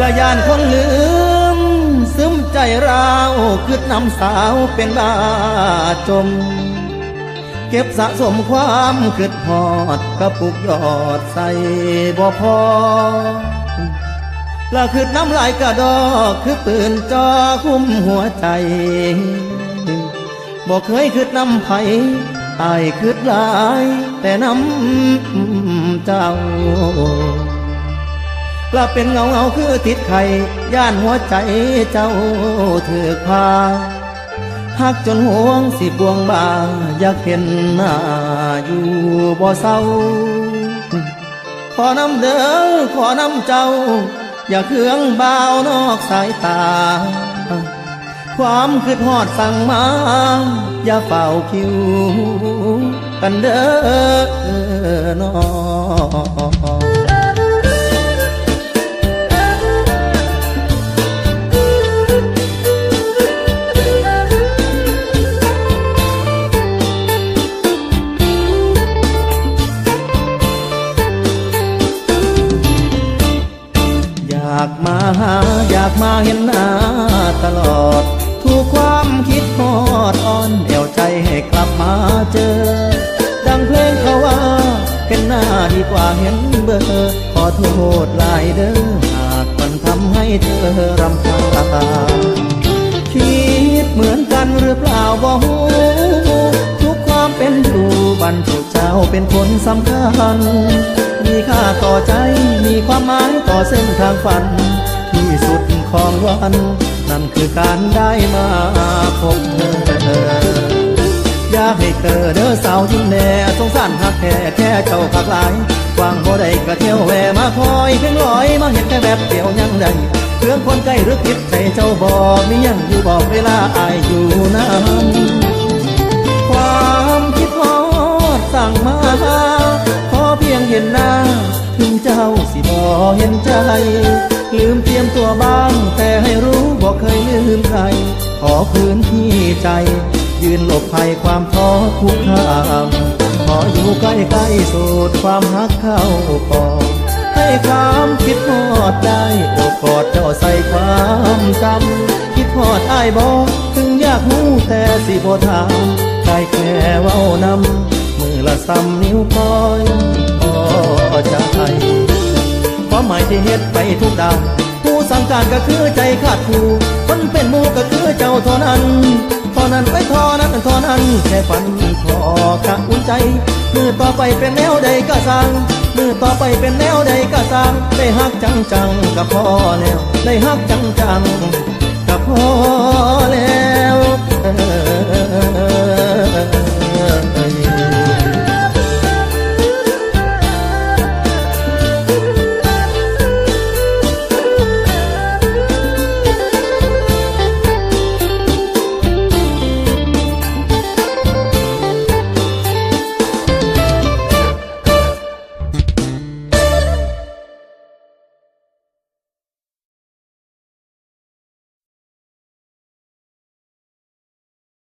ละยานคนลืม ซึมใจเราคืดนำสาวเป็นบาจม เก็บสะสมความคืดหอดกระปุกยอดใส่บ่พอละคืดน้ำลายกระดอกคือปืนจอคุ้มหัวใจบอกเคยคืดน้ำไผอายคืดหลาย แต่น้ำเจ้า กลับเป็นเงาเงาคือติดไข่ย่านหัวใจเจ้าถือพาหักจนห่วงสิบวงบาอยากเห็นหน้าอยู่บ่เศร้า ขอน้ำเด้อขอน้ำเจ้า อย่าเคืองบ่าวนอกสายตา ความคืดหอดสั่งมา อย่าเฝ้าคิว กันเด้อน้อง หาอยากมาเห็นหน้าตลอดทุกความคิดหอดอ่อนเอวใจให้กลับมาเจอ ดังเพลงเขาว่า เห็นหน้าดีกว่าเห็นเบอร์ขอโทษหลายเด้อหากมันทำให้เธอรำคาญคิดเหมือนกันหรือเปล่าบ่ฮู้ทุกความเป็นอยู่บรรจุเจ้าเป็นคนสำคัญมีค่าต่อใจมีความหมายต่อเส้นทางฝัน สุดของวัน นั่นคือการได้มาพบเธอ อยากให้เธอเด้อสาวยิ้มแน่สงสารหักแค่แค่เจ้าคักหลายวางบ่ได้ก็เที่ยวแวมาคอยเพียงลอยมาเห็นแค่แบบเดียวยังได้เครื่องคนใกล้หรือคิดใจเจ้าบอกมียังอยู่บอกเวลาอายอยู่นั้นความคิดฮอดสั่งมาขอเพียงเห็นหน้าถึงเจ้าสิบ่เห็นใจ ลืมเตรียมตัวบ้าง แต่ให้รู้บอกเคยลืมใคร ขอพื้นที่ใจ ยืนหลบภัยความท้อทุกขามขออยู่ใกล้ๆสูดความฮักเข้าปอดให้ความคิดฮอดได้โอบกอดเจ้าใส่ความจำคิดฮอดอ้ายบอกถึงอยากหูแต่สิบ่ถามได้แค่เว้านำมือละซ้ำนิ้วก้อย ความหมายที่เฮ็ดไปทุกดาวผู้สั่งการก็คือใจขาดผู้คนเป็นมูก็คือเจ้าเท่านั้นเท่านั้นไว้เท่านั้นเท่านั้นแค่ฝันพอกะอุ่นใจมือต่อไปเป็นแนวใดก็สั่งมือต่อไปเป็นแนวใดก็สั่งได้ฮักจังจังๆก็พอแล้วได้ฮักจังจังๆก็พอแล้ว